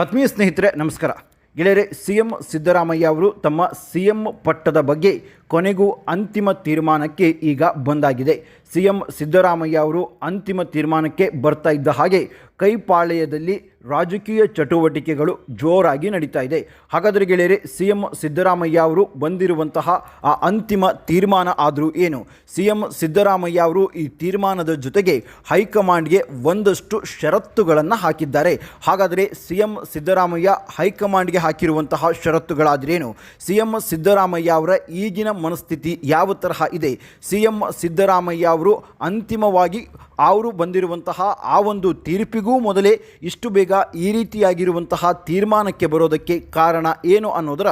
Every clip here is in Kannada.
ಆತ್ಮೀಯ ಸ್ನೇಹಿತರೆ ನಮಸ್ಕಾರ. ಗೆಳೆಯರೆ ಸಿ ಎಂ ಸಿದ್ದರಾಮಯ್ಯ ಅವರು ತಮ್ಮ ಸಿ ಎಂ ಪಟ್ಟದ ಬಗ್ಗೆ ಕೊನೆಗೂ ಅಂತಿಮ ತೀರ್ಮಾನಕ್ಕೆ ಈಗ ಬಂದಾಗಿದೆ. ಸಿಎಂ ಸಿದ್ದರಾಮಯ್ಯ ಅವರು ಅಂತಿಮ ತೀರ್ಮಾನಕ್ಕೆ ಬರ್ತಾ ಇದ್ದ ಹಾಗೆ ಕೈಪಾಳ್ಯದಲ್ಲಿ ರಾಜಕೀಯ ಚಟುವಟಿಕೆಗಳು ಜೋರಾಗಿ ನಡೀತಾ ಇದೆ. ಹಾಗಾದರೆ ಗೆಳೆಯರೆ ಸಿ ಎಂ ಸಿದ್ದರಾಮಯ್ಯ ಅವರು ಬಂದಿರುವಂತಹ ಆ ಅಂತಿಮ ತೀರ್ಮಾನ ಆದರೂ ಏನು? ಸಿ ಎಂ ಸಿದ್ದರಾಮಯ್ಯ ಅವರು ಈ ತೀರ್ಮಾನದ ಜೊತೆಗೆ ಹೈಕಮಾಂಡ್ಗೆ ಒಂದಷ್ಟು ಷರತ್ತುಗಳನ್ನು ಹಾಕಿದ್ದಾರೆ. ಹಾಗಾದರೆ ಸಿ ಎಂ ಸಿದ್ದರಾಮಯ್ಯ ಹೈಕಮಾಂಡ್ಗೆ ಹಾಕಿರುವಂತಹ ಷರತ್ತುಗಳಾದರೇನು? ಸಿ ಎಂ ಸಿದ್ದರಾಮಯ್ಯ ಅವರ ಈಗಿನ ಮನಸ್ಥಿತಿ ಯಾವ ತರಹ ಇದೆ? ಸಿ ಎಂ ಸಿದ್ದರಾಮಯ್ಯ ಅವರು ಅಂತಿಮವಾಗಿ ಅವರು ಬಂದಿರುವಂತಹ ಆ ಒಂದು ತೀರ್ಪಿಗೂ ಮೊದಲೇ ಇಷ್ಟು ಬೇಗ ಈ ರೀತಿಯಾಗಿರುವಂತಹ ತೀರ್ಮಾನಕ್ಕೆ ಬರೋದಕ್ಕೆ ಕಾರಣ ಏನು ಅನ್ನೋದರ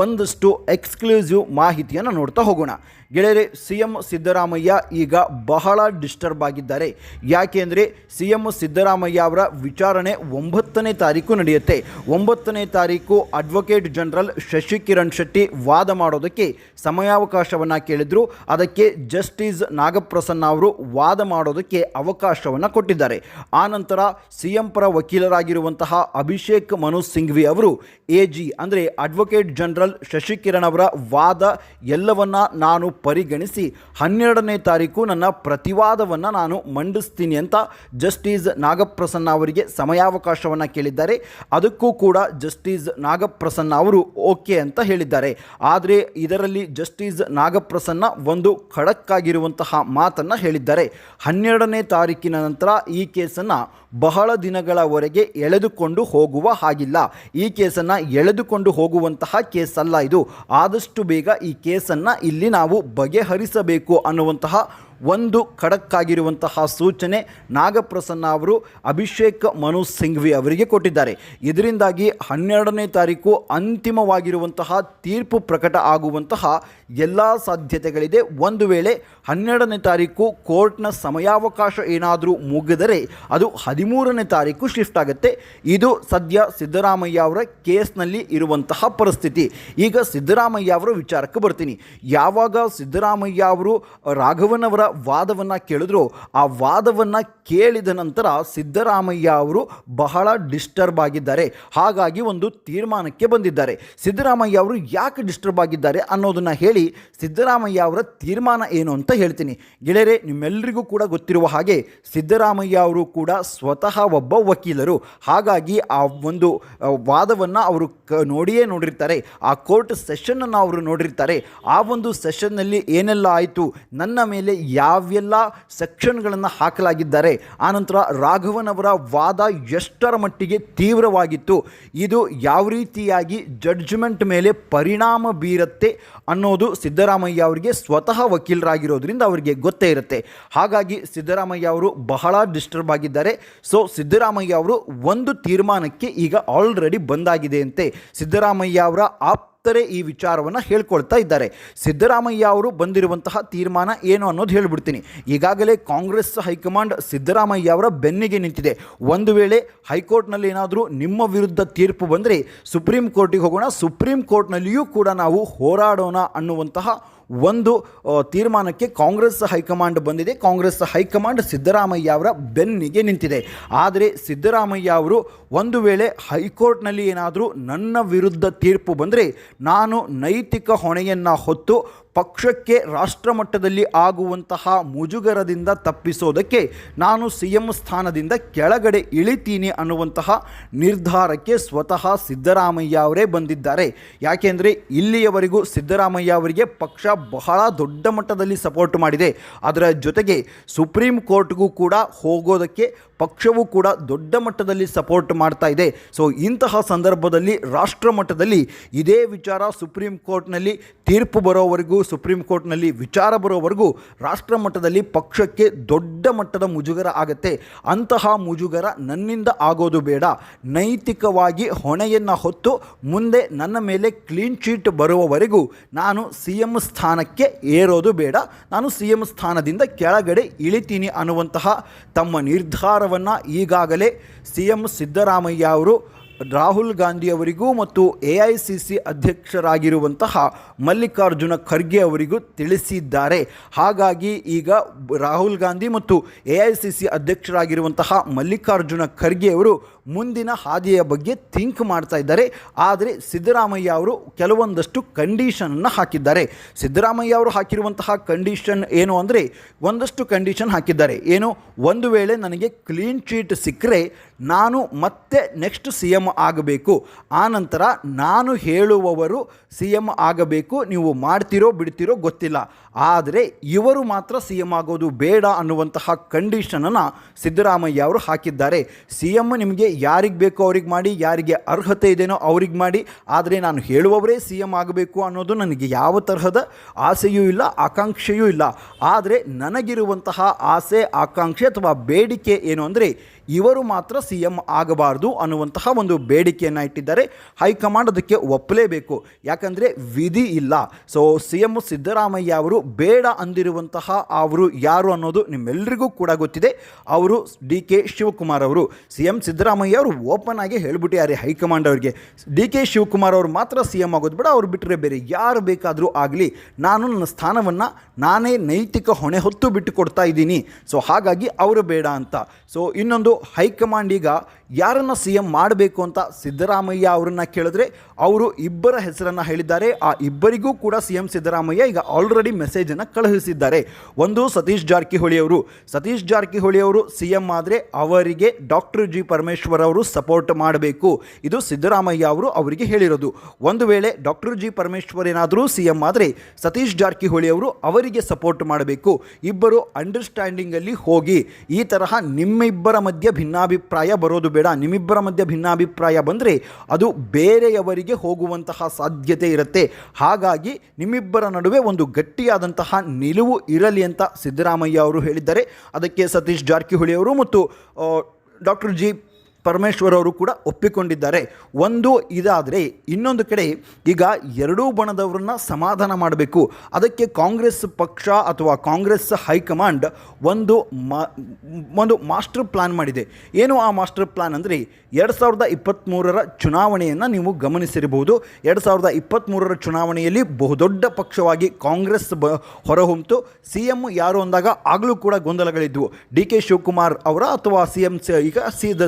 ಒಂದಷ್ಟು ಎಕ್ಸ್ಕ್ಲೂಸಿವ್ ಮಾಹಿತಿಯನ್ನು ನೋಡ್ತಾ ಹೋಗೋಣ. ಗೆಳೆಯರೆ, ಸಿ ಎಂ ಸಿದ್ದರಾಮಯ್ಯ ಈಗ ಬಹಳ ಡಿಸ್ಟರ್ಬ್ ಆಗಿದ್ದಾರೆ. ಯಾಕೆ ಅಂದರೆ ಸಿ ಎಂ ಸಿದ್ದರಾಮಯ್ಯ ಅವರ ವಿಚಾರಣೆ ಒಂಬತ್ತನೇ ತಾರೀಕು ನಡೆಯುತ್ತೆ. ಒಂಬತ್ತನೇ ತಾರೀಕು ಅಡ್ವೊಕೇಟ್ ಜನರಲ್ ಶಶಿಕಿರಣ್ ಶೆಟ್ಟಿ ವಾದ ಮಾಡೋದಕ್ಕೆ ಸಮಯಾವಕಾಶವನ್ನು ಕೇಳಿದ್ರು. ಅದಕ್ಕೆ ಜಸ್ಟಿಸ್ ನಾಗಪ್ರಸನ್ನ ಅವರು ವಾದ ಮಾಡೋದಕ್ಕೆ ಅವಕಾಶವನ್ನು ಕೊಟ್ಟಿದ್ದಾರೆ. ಆನಂತರ ಸಿ ಎಂ ಪರ ವಕೀಲರಾಗಿರುವಂತಹ ಅಭಿಷೇಕ್ ಮನು ಸಿಂಘ್ವಿ ಅವರು, ಎ ಜಿ ಅಂದರೆ ಅಡ್ವೊಕೇಟ್ ಜನರಲ್ ಶಶಿಕಿರಣ್ ಅವರ ವಾದ ಎಲ್ಲವನ್ನ ನಾನು ಪರಿಗಣಿಸಿ ಹನ್ನೆರಡನೇ ತಾರೀಕು ನನ್ನ ಪ್ರತಿವಾದವನ್ನು ನಾನು ಮಂಡಿಸ್ತೀನಿ ಅಂತ ಜಸ್ಟಿಸ್ ನಾಗಪ್ರಸನ್ನ ಅವರಿಗೆ ಸಮಯಾವಕಾಶವನ್ನು ಕೇಳಿದ್ದಾರೆ. ಅದಕ್ಕೂ ಕೂಡ ಜಸ್ಟಿಸ್ ನಾಗಪ್ರಸನ್ನ ಅವರು ಓಕೆ ಅಂತ ಹೇಳಿದ್ದಾರೆ. ಆದರೆ ಇದರಲ್ಲಿ ಜಸ್ಟಿಸ್ ನಾಗಪ್ರಸನ್ನ ಒಂದು ಖಡಕ್ಕಾಗಿರುವಂತಹ ಮಾತನ್ನು ಹೇಳಿದ್ದಾರೆ. ಹನ್ನೆರಡನೇ ತಾರೀಕಿನ ನಂತರ ಈ ಕೇಸನ್ನು ಬಹಳ ದಿನಗಳವರೆಗೆ ಎಳೆದುಕೊಂಡು ಹೋಗುವ ಹಾಗಿಲ್ಲ. ಈ ಕೇಸನ್ನು ಎಳೆದುಕೊಂಡು ಹೋಗುವಂತಹ ಕೇಸಲ್ಲ ಇದು. ಆದಷ್ಟು ಬೇಗ ಈ ಕೇಸನ್ನು ಇಲ್ಲಿ ನಾವು ಬಗೆಹರಿಸಬೇಕು ಅನ್ನುವಂತಹ ಒಂದು ಖಡಕ್ಕಾಗಿರುವಂತಹ ಸೂಚನೆ ನಾಗಪ್ರಸನ್ನ ಅವರು ಅಭಿಷೇಕ್ ಮನು ಸಿಂಘ್ವಿ ಅವರಿಗೆ ಕೊಟ್ಟಿದ್ದಾರೆ. ಇದರಿಂದಾಗಿ ಹನ್ನೆರಡನೇ ತಾರೀಕು ಅಂತಿಮವಾಗಿರುವಂತಹ ತೀರ್ಪು ಪ್ರಕಟ ಆಗುವಂತಹ ಎಲ್ಲ ಸಾಧ್ಯತೆಗಳಿದೆ. ಒಂದು ವೇಳೆ ಹನ್ನೆರಡನೇ ತಾರೀಕು ಕೋರ್ಟ್ನ ಸಮಯಾವಕಾಶ ಏನಾದರೂ ಮುಗಿದರೆ ಅದು ಹದಿಮೂರನೇ ತಾರೀಕು ಶಿಫ್ಟ್ ಆಗುತ್ತೆ. ಇದು ಸದ್ಯ ಸಿದ್ದರಾಮಯ್ಯ ಅವರ ಕೇಸ್ನಲ್ಲಿ ಇರುವಂತಹ ಪರಿಸ್ಥಿತಿ. ಈಗ ಸಿದ್ದರಾಮಯ್ಯ ಅವರ ವಿಚಾರಕ್ಕೆ ಬರ್ತೀನಿ. ಯಾವಾಗ ಸಿದ್ದರಾಮಯ್ಯ ಅವರು ರಾಘವನವರ ವಾದವನ್ನು ಕೇಳಿದ್ರು, ಆ ವಾದವನ್ನು ಕೇಳಿದ ನಂತರ ಸಿದ್ದರಾಮಯ್ಯ ಅವರು ಬಹಳ ಡಿಸ್ಟರ್ಬ್ ಆಗಿದ್ದಾರೆ. ಹಾಗಾಗಿ ಒಂದು ತೀರ್ಮಾನಕ್ಕೆ ಬಂದಿದ್ದಾರೆ. ಸಿದ್ದರಾಮಯ್ಯ ಅವರು ಯಾಕೆ ಡಿಸ್ಟರ್ಬ್ ಆಗಿದ್ದಾರೆ ಅನ್ನೋದನ್ನು ಹೇಳಿ ಸಿದ್ದರಾಮಯ್ಯ ಅವರ ತೀರ್ಮಾನ ಏನು ಅಂತ ಹೇಳ್ತೀನಿ. ಗೆಳೆಯರೆ ನಿಮ್ಮೆಲ್ಲರಿಗೂ ಕೂಡ ಗೊತ್ತಿರುವ ಹಾಗೆ ಸಿದ್ದರಾಮಯ್ಯ ಅವರು ಕೂಡ ಸ್ವತಃ ಒಬ್ಬ ವಕೀಲರು. ಹಾಗಾಗಿ ಆ ಒಂದು ವಾದವನ್ನು ಅವರು ಕ, ನೋಡಿಯೇ ನೋಡಿರ್ತಾರೆ. ಆ ಕೋರ್ಟ್ ಸೆಷನ್ನನ್ನು ಅವರು ನೋಡಿರ್ತಾರೆ. ಆ ಒಂದು ಸೆಷನ್ನಲ್ಲಿ ಏನೆಲ್ಲ ಆಯಿತು, ನನ್ನ ಮೇಲೆ ಯಾವೆಲ್ಲ ಸೆಕ್ಷನ್ಗಳನ್ನು ಹಾಕಲಾಗಿದ್ದಾರೆ. ಆನಂತರ ರಾಘವನವರ ವಾದ ಎಷ್ಟರ ಮಟ್ಟಿಗೆ ತೀವ್ರವಾಗಿತ್ತು. ಇದು ಯಾವ ರೀತಿಯಾಗಿ ಜಡ್ಜ್ಮೆಂಟ್ ಮೇಲೆ ಪರಿಣಾಮ ಬೀರುತ್ತೆ ಅನ್ನೋದು ಸಿದ್ದರಾಮಯ್ಯ ಅವರಿಗೆ ಸ್ವತಃ ವಕೀಲರಾಗಿರೋದ್ರಿಂದ ಅವರಿಗೆ ಗೊತ್ತೇ ಇರುತ್ತೆ. ಹಾಗಾಗಿ ಸಿದ್ದರಾಮಯ್ಯ ಅವರು ಬಹಳ ಡಿಸ್ಟರ್ಬ್ ಆಗಿದ್ದಾರೆ. ಸೊ, ಸಿದ್ದರಾಮಯ್ಯ ಅವರು ಒಂದು ತೀರ್ಮಾನಕ್ಕೆ ಈಗ ಆಲ್ರೆಡಿ ಬಂದಾಗಿದೆ ಅಂತೆ ಸಿದ್ದರಾಮಯ್ಯ ಅವರ ಆಪ್ ಆಪ್ತರೇ ಈ ವಿಚಾರವನ್ನು ಹೇಳ್ಕೊಳ್ತಾ ಇದ್ದಾರೆ. ಸಿದ್ದರಾಮಯ್ಯ ಅವರು ಬಂದಿರುವಂತಹ ತೀರ್ಮಾನ ಏನು ಅನ್ನೋದು ಹೇಳಿಬಿಡ್ತೀನಿ. ಈಗಾಗಲೇ ಕಾಂಗ್ರೆಸ್ ಹೈಕಮಾಂಡ್ ಸಿದ್ದರಾಮಯ್ಯ ಅವರ ಬೆನ್ನಿಗೆ ನಿಂತಿದೆ. ಒಂದು ವೇಳೆ ಹೈಕೋರ್ಟ್ನಲ್ಲಿ ಏನಾದರೂ ನಿಮ್ಮ ವಿರುದ್ಧ ತೀರ್ಪು ಬಂದರೆ ಸುಪ್ರೀಂ ಕೋರ್ಟಿಗೆ ಹೋಗೋಣ. ಸುಪ್ರೀಂ ಕೋರ್ಟ್ನಲ್ಲಿಯೂ ಕೂಡ ನಾವು ಹೋರಾಡೋಣ ಅನ್ನುವಂತಹ ಒಂದು ತೀರ್ಮಾನಕ್ಕೆ ಕಾಂಗ್ರೆಸ್ ಹೈಕಮಾಂಡ್ ಬಂದಿದೆ. ಕಾಂಗ್ರೆಸ್ ಹೈಕಮಾಂಡ್ ಸಿದ್ದರಾಮಯ್ಯ ಅವರ ಬೆನ್ನಿಗೆ ನಿಂತಿದೆ. ಆದರೆ ಸಿದ್ದರಾಮಯ್ಯ ಅವರು ಒಂದು ವೇಳೆ ಹೈಕೋರ್ಟ್ನಲ್ಲಿ ಏನಾದರೂ ನನ್ನ ವಿರುದ್ಧ ತೀರ್ಪು ಬಂದರೆ ನಾನು ನೈತಿಕ ಹೊಣೆಯನ್ನು ಹೊತ್ತು ಪಕ್ಷಕ್ಕೆ ರಾಷ್ಟ್ರಮಟ್ಟದಲ್ಲಿ ಆಗುವಂತಹ ಮುಜುಗರದಿಂದ ತಪ್ಪಿಸೋದಕ್ಕೆ ನಾನು ಸಿ ಎಂ ಸ್ಥಾನದಿಂದ ಕೆಳಗಡೆ ಇಳಿತೀನಿ ಅನ್ನುವಂತಹ ನಿರ್ಧಾರಕ್ಕೆ ಸ್ವತಃ ಸಿದ್ದರಾಮಯ್ಯ ಅವರೇ ಬಂದಿದ್ದಾರೆ. ಯಾಕೆಂದರೆ ಇಲ್ಲಿಯವರೆಗೂ ಸಿದ್ದರಾಮಯ್ಯ ಅವರಿಗೆ ಪಕ್ಷ ಬಹಳ ದೊಡ್ಡ ಮಟ್ಟದಲ್ಲಿ ಸಪೋರ್ಟ್ ಮಾಡಿದೆ. ಅದರ ಜೊತೆಗೆ ಸುಪ್ರೀಂ ಕೋರ್ಟ್ಗೂ ಕೂಡ ಹೋಗೋದಕ್ಕೆ ಪಕ್ಷವು ಕೂಡ ದೊಡ್ಡ ಮಟ್ಟದಲ್ಲಿ ಸಪೋರ್ಟ್ ಮಾಡ್ತಾ ಇದೆ. ಸೊ, ಇಂತಹ ಸಂದರ್ಭದಲ್ಲಿ ರಾಷ್ಟ್ರ ಮಟ್ಟದಲ್ಲಿ ಇದೇ ವಿಚಾರ ಸುಪ್ರೀಂ ಕೋರ್ಟ್ನಲ್ಲಿ ತೀರ್ಪು ಬರೋವರೆಗೂ ಸುಪ್ರೀಂ ಕೋರ್ಟ್ನಲ್ಲಿ ವಿಚಾರ ಬರೋವರೆಗೂ ರಾಷ್ಟ್ರ ಮಟ್ಟದಲ್ಲಿ ಪಕ್ಷಕ್ಕೆ ದೊಡ್ಡ ಮಟ್ಟದ ಮುಜುಗರ ಆಗುತ್ತೆ. ಅಂತಹ ಮುಜುಗರ ನನ್ನಿಂದ ಆಗೋದು ಬೇಡ. ನೈತಿಕವಾಗಿ ಹೊಣೆಯನ್ನು ಹೊತ್ತು ಮುಂದೆ ನನ್ನ ಮೇಲೆ ಕ್ಲೀನ್ ಚೀಟ್ ಬರುವವರೆಗೂ ನಾನು ಸಿ ಎಂ ಸ್ಥಾನಕ್ಕೆ ಏರೋದು ಬೇಡ. ನಾನು ಸಿ ಎಂ ಸ್ಥಾನದಿಂದ ಕೆಳಗಡೆ ಇಳಿತೀನಿ ಅನ್ನುವಂತಹ ತಮ್ಮ ನಿರ್ಧಾರವನ್ನು ಈಗಾಗಲೇ ಸಿ ಎಂ ಸಿದ್ದರಾಮಯ್ಯ ಅವರು ರಾಹುಲ್ ಗಾಂಧಿ ಅವರಿಗೂ ಮತ್ತು ಎ ಐ ಸಿ ಸಿ ಅಧ್ಯಕ್ಷರಾಗಿರುವಂತಹ ಮಲ್ಲಿಕಾರ್ಜುನ ಖರ್ಗೆ ಅವರಿಗೂ ತಿಳಿಸಿದ್ದಾರೆ. ಹಾಗಾಗಿ ಈಗ ರಾಹುಲ್ ಗಾಂಧಿ ಮತ್ತು ಎ ಐ ಸಿ ಸಿ ಅಧ್ಯಕ್ಷರಾಗಿರುವಂತಹ ಮಲ್ಲಿಕಾರ್ಜುನ ಖರ್ಗೆ ಅವರು ಮುಂದಿನ ಹಾದಿಯ ಬಗ್ಗೆ ಥಿಂಕ್ ಮಾಡ್ತಾ ಇದ್ದಾರೆ. ಆದರೆ ಸಿದ್ದರಾಮಯ್ಯ ಅವರು ಕೆಲವೊಂದಷ್ಟು ಕಂಡೀಷನನ್ನು ಹಾಕಿದ್ದಾರೆ. ಸಿದ್ದರಾಮಯ್ಯ ಅವರು ಹಾಕಿರುವಂತಹ ಕಂಡೀಷನ್ ಏನು ಅಂದರೆ ಒಂದಷ್ಟು ಕಂಡೀಷನ್ ಹಾಕಿದ್ದಾರೆ. ಏನು? ಒಂದು ವೇಳೆ ನನಗೆ ಕ್ಲೀನ್ ಚೀಟ್ ಸಿಕ್ಕರೆ ನಾನು ಮತ್ತೆ ನೆಕ್ಸ್ಟ್ ಸಿ ಎಂ ಆಗಬೇಕು. ಆನಂತರ ನಾನು ಹೇಳುವವರು ಸಿ ಎಂ ಆಗಬೇಕು. ನೀವು ಮಾಡ್ತಿರೋ ಬಿಡ್ತಿರೋ ಗೊತ್ತಿಲ್ಲ. ಆದರೆ ಇವರು ಮಾತ್ರ ಸಿ ಎಂ ಆಗೋದು ಬೇಡ ಅನ್ನುವಂತಹ ಕಂಡೀಷನನ್ನು ಸಿದ್ದರಾಮಯ್ಯ ಅವರು ಹಾಕಿದ್ದಾರೆ. ಸಿ ಎಂ ನಿಮಗೆ ಯಾರಿಗೆ ಬೇಕೋ ಅವ್ರಿಗೆ ಮಾಡಿ, ಯಾರಿಗೆ ಅರ್ಹತೆ ಇದೆಯೋ ಅವ್ರಿಗೆ ಮಾಡಿ. ಆದರೆ ನಾನು ಹೇಳುವವರೇ ಸಿ ಎಂ ಆಗಬೇಕು ಅನ್ನೋದು ನನಗೆ ಯಾವ ತರಹದ ಆಸೆಯೂ ಇಲ್ಲ, ಆಕಾಂಕ್ಷೆಯೂ ಇಲ್ಲ. ಆದರೆ ನನಗಿರುವಂತಹ ಆಸೆ, ಆಕಾಂಕ್ಷೆ ಅಥವಾ ಬೇಡಿಕೆ ಏನು ಅಂದರೆ, ಇವರು ಮಾತ್ರ ಸಿ ಎಂ ಆಗಬಾರ್ದು ಅನ್ನುವಂತಹ ಒಂದು ಬೇಡಿಕೆಯನ್ನು ಇಟ್ಟಿದ್ದಾರೆ. ಹೈಕಮಾಂಡ್ ಅದಕ್ಕೆ ಒಪ್ಪಲೇಬೇಕು. ಯಾಕಂದರೆ ವಿಧಿ ಇಲ್ಲ. ಸೊ ಸಿ ಎಂ ಸಿದ್ದರಾಮಯ್ಯ ಅವರು ಬೇಡ ಅಂದಿರುವಂತಹ ಅವರು ಯಾರು ಅನ್ನೋದು ನಿಮ್ಮೆಲ್ಲರಿಗೂ ಕೂಡ ಗೊತ್ತಿದೆ. ಅವರು ಡಿ ಕೆ ಶಿವಕುಮಾರ್ ಅವರು. ಸಿ ಎಂ ಸಿದ್ದರಾಮಯ್ಯ ಅವರು ಓಪನ್ ಆಗಿ ಹೇಳ್ಬಿಟ್ಟಿದ್ದಾರೆ ಹೈಕಮಾಂಡ್ ಅವರಿಗೆ, ಡಿ ಕೆ ಶಿವಕುಮಾರ್ ಅವರು ಮಾತ್ರ ಸಿ ಎಂ ಆಗೋದು ಬೇಡ, ಅವ್ರು ಬಿಟ್ಟರೆ ಬೇರೆ ಯಾರು ಬೇಕಾದರೂ ಆಗಲಿ, ನಾನು ನನ್ನ ಸ್ಥಾನವನ್ನು ನಾನೇ ನೈತಿಕ ಹೊಣೆ ಹೊತ್ತು ಬಿಟ್ಟು ಕೊಡ್ತಾ ಇದ್ದೀನಿ. ಸೊ ಹಾಗಾಗಿ ಅವರು ಬೇಡ ಅಂತ. ಸೊ ಇನ್ನೊಂದು ಹೈಕಮಾಂಡ್ ಈಗ ಯಾರನ್ನು ಸಿ ಎಂ ಮಾಡಬೇಕು ಅಂತ ಸಿದ್ದರಾಮಯ್ಯ ಅವರನ್ನು ಕೇಳಿದ್ರೆ, ಅವರು ಇಬ್ಬರ ಹೆಸರನ್ನು ಹೇಳಿದ್ದಾರೆ. ಆ ಇಬ್ಬರಿಗೂ ಕೂಡ ಸಿ ಎಂ ಸಿದ್ದರಾಮಯ್ಯ ಈಗ ಆಲ್ರೆಡಿ ಮೆಸೇಜನ್ನು ಕಳುಹಿಸಿದ್ದಾರೆ. ಒಂದು ಸತೀಶ್ ಜಾರಕಿಹೊಳಿ ಅವರು. ಸತೀಶ್ ಜಾರಕಿಹೊಳಿ ಅವರು ಸಿ ಎಂ ಆದರೆ ಅವರಿಗೆ ಡಾಕ್ಟರ್ ಜಿ ಪರಮೇಶ್ವರ್ ಅವರು ಸಪೋರ್ಟ್ ಮಾಡಬೇಕು. ಇದು ಸಿದ್ದರಾಮಯ್ಯ ಅವರು ಅವರಿಗೆ ಹೇಳಿರೋದು. ಒಂದು ವೇಳೆ ಡಾಕ್ಟರ್ ಜಿ ಪರಮೇಶ್ವರ್ ಏನಾದರೂ ಸಿ ಎಂ ಆದರೆ ಸತೀಶ್ ಜಾರಕಿಹೊಳಿ ಅವರು ಅವರಿಗೆ ಸಪೋರ್ಟ್ ಮಾಡಬೇಕು. ಇಬ್ಬರು ಅಂಡರ್ಸ್ಟ್ಯಾಂಡಿಂಗಲ್ಲಿ ಹೋಗಿ ಈ ತರಹ ನಿಮ್ಮಿಬ್ಬರ ಮಧ್ಯೆ ಭಿನ್ನಾಭಿಪ್ರಾಯ ಬರೋದು ಬೇಡ. ನಿಮ್ಮಿಬ್ಬರ ಮಧ್ಯೆ ಭಿನ್ನಾಭಿಪ್ರಾಯ ಬಂದರೆ ಅದು ಬೇರೆಯವರಿಗೆ ಹೋಗುವಂತಹ ಸಾಧ್ಯತೆ ಇರುತ್ತೆ. ಹಾಗಾಗಿ ನಿಮ್ಮಿಬ್ಬರ ನಡುವೆ ಒಂದು ಗಟ್ಟಿಯಾದಂತಹ ನಿಲುವು ಇರಲಿ ಅಂತ ಸಿದ್ದರಾಮಯ್ಯ ಅವರು ಹೇಳಿದ್ದಾರೆ. ಅದಕ್ಕೆ ಸತೀಶ್ ಜಾರಕಿಹೊಳಿ ಅವರು ಮತ್ತು ಡಾಕ್ಟರ್ ಜಿ ಪರಮೇಶ್ವರ್ ಅವರು ಕೂಡ ಒಪ್ಪಿಕೊಂಡಿದ್ದಾರೆ. ಒಂದು ಇದಾದರೆ ಇನ್ನೊಂದು ಕಡೆ ಈಗ ಎರಡೂ ಬಣದವರನ್ನ ಸಮಾಧಾನ ಮಾಡಬೇಕು. ಅದಕ್ಕೆ ಕಾಂಗ್ರೆಸ್ ಪಕ್ಷ ಅಥವಾ ಕಾಂಗ್ರೆಸ್ ಹೈಕಮಾಂಡ್ ಒಂದು ಮಾ, ಒಂದು ಮಾಸ್ಟರ್ ಪ್ಲ್ಯಾನ್ ಮಾಡಿದೆ. ಏನು ಆ ಮಾಸ್ಟರ್ ಪ್ಲ್ಯಾನ್ ಅಂದರೆ ಎರಡು ಸಾವಿರದ ಇಪ್ಪತ್ತ್ಮೂರರ ಚುನಾವಣೆಯನ್ನು ನೀವು ಗಮನಿಸಿರಬಹುದು. ಎರಡು ಸಾವಿರದ ಇಪ್ಪತ್ತ್ಮೂರರ ಚುನಾವಣೆಯಲ್ಲಿ ಬಹುದೊಡ್ಡ ಪಕ್ಷವಾಗಿ ಕಾಂಗ್ರೆಸ್ ಬ ಹೊರಹೊಮ್ಮಿತು ಸಿ ಎಂ ಯಾರು ಅಂದಾಗ ಆಗಲೂ ಕೂಡ ಗೊಂದಲಗಳಿದ್ವು. ಡಿ ಕೆ ಶಿವಕುಮಾರ್ ಅವರ ಅಥವಾ ಸಿ ಎಂ ಈಗ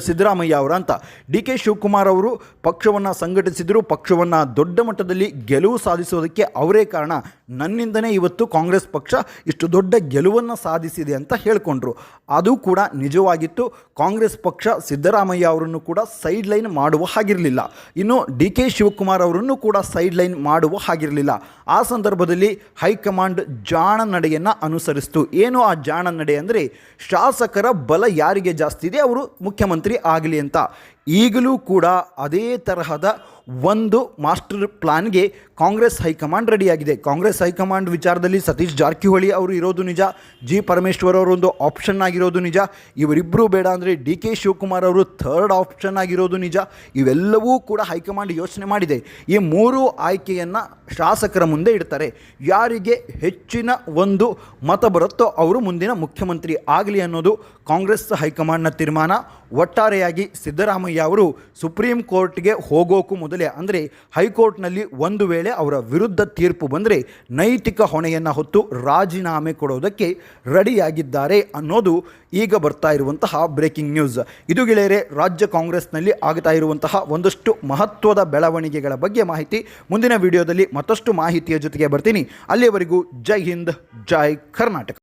ಸಿದ್ದರಾಮಯ್ಯ ಅವರ ಅಂತ. ಡಿ ಕೆ ಶಿವಕುಮಾರ್ ಅವರು ಪಕ್ಷವನ್ನು ಸಂಘಟಿಸಿದರು, ಪಕ್ಷವನ್ನು ದೊಡ್ಡ ಮಟ್ಟದಲ್ಲಿ ಗೆಲುವು ಸಾಧಿಸೋದಕ್ಕೆ ಅವರೇ ಕಾರಣ. ನನ್ನಿಂದನೇ ಇವತ್ತು ಕಾಂಗ್ರೆಸ್ ಪಕ್ಷ ಇಷ್ಟು ದೊಡ್ಡ ಗೆಲುವನ್ನು ಸಾಧಿಸಿದೆ ಅಂತ ಹೇಳಿಕೊಂಡ್ರು. ಅದು ಕೂಡ ನಿಜವಾಗಿತ್ತು. ಕಾಂಗ್ರೆಸ್ ಪಕ್ಷ ಸಿದ್ದರಾಮಯ್ಯ ಅವರನ್ನು ಕೂಡ ಸೈಡ್ ಲೈನ್ ಮಾಡುವ ಹಾಗಿರಲಿಲ್ಲ. ಇನ್ನು ಡಿ ಕೆ ಶಿವಕುಮಾರ್ ಅವರನ್ನು ಕೂಡ ಸೈಡ್ ಲೈನ್ ಮಾಡುವ ಹಾಗಿರಲಿಲ್ಲ. ಆ ಸಂದರ್ಭದಲ್ಲಿ ಹೈಕಮಾಂಡ್ ಜಾಣ ನಡೆಯನ್ನು ಅನುಸರಿಸಿತು. ಏನು ಆ ಜಾಣ ನಡೆ ಅಂದರೆ ಶಾಸಕರ ಬಲ ಯಾರಿಗೆ ಜಾಸ್ತಿ ಇದೆ? ಅವರು ಮುಖ್ಯಮಂತ್ರಿ ಆಗಲಿ ಅಂತ ಈಗಲೂ ಕೂಡ ಅದೇ ತರಹದ ಒಂದು ಮಾಸ್ಟರ್ ಪ್ಲಾನ್ಗೆ ಕಾಂಗ್ರೆಸ್ ಹೈಕಮಾಂಡ್ ರೆಡಿಯಾಗಿದೆ. ಕಾಂಗ್ರೆಸ್ ಹೈಕಮಾಂಡ್ ವಿಚಾರದಲ್ಲಿ ಸತೀಶ್ ಜಾರಕಿಹೊಳಿ ಅವರು ಇರೋದು ನಿಜ, ಜಿ ಪರಮೇಶ್ವರ್ ಅವರೊಂದು ಆಪ್ಷನ್ ಆಗಿರೋದು ನಿಜ ಇವರಿಬ್ಬರೂ ಬೇಡ ಅಂದರೆ ಡಿ ಕೆ ಶಿವಕುಮಾರ್ ಅವರು ಥರ್ಡ್ ಆಪ್ಷನ್ ಆಗಿರೋದು ನಿಜ, ಇವೆಲ್ಲವೂ ಕೂಡ ಹೈಕಮಾಂಡ್ ಯೋಚನೆ ಮಾಡಿದೆ. ಈ ಮೂರು ಆಯ್ಕೆಯನ್ನು ಶಾಸಕರ ಮುಂದೆ ಇಡ್ತಾರೆ. ಯಾರಿಗೆ ಹೆಚ್ಚಿನ ಒಂದು ಮತ ಬರುತ್ತೋ ಅವರು ಮುಂದಿನ ಮುಖ್ಯಮಂತ್ರಿ ಆಗಲಿ ಅನ್ನೋದು ಕಾಂಗ್ರೆಸ್ ಹೈಕಮಾಂಡ್ನ ತೀರ್ಮಾನ. ಒಟ್ಟಾರೆಯಾಗಿ ಸಿದ್ದರಾಮಯ್ಯ ಅವರು ಸುಪ್ರೀಂ ಕೋರ್ಟ್ಗೆ ಹೋಗೋಕ್ಕೂ ಮೊದಲೇ, ಅಂದರೆ ಹೈಕೋರ್ಟ್ನಲ್ಲಿ ಒಂದು ವೇಳೆ ಅವರ ವಿರುದ್ಧ ತೀರ್ಪು ಬಂದರೆ ನೈತಿಕ ಹೊಣೆಯನ್ನು ಹೊತ್ತು ರಾಜೀನಾಮೆ ಕೊಡೋದಕ್ಕೆ ರೆಡಿಯಾಗಿದ್ದಾರೆ ಅನ್ನೋದು ಈಗ ಬರ್ತಾ ಇರುವಂತಹ ಬ್ರೇಕಿಂಗ್ ನ್ಯೂಸ್. ಇದು ಗೆಳೆಯರೆ, ರಾಜ್ಯ ಕಾಂಗ್ರೆಸ್ನಲ್ಲಿ ಆಗ್ತಾ ಇರುವಂತಹ ಒಂದಷ್ಟು ಮಹತ್ವದ ಬೆಳವಣಿಗೆಗಳ ಬಗ್ಗೆ ಮಾಹಿತಿ ಮುಂದಿನ ವಿಡಿಯೋದಲ್ಲಿ ಮತ್ತಷ್ಟು ಮಾಹಿತಿಯ ಜೊತೆಗೆ ಬರ್ತೀನಿ. ಅಲ್ಲಿಯವರೆಗೂ ಜೈ ಹಿಂದ್, ಜೈ ಕರ್ನಾಟಕ.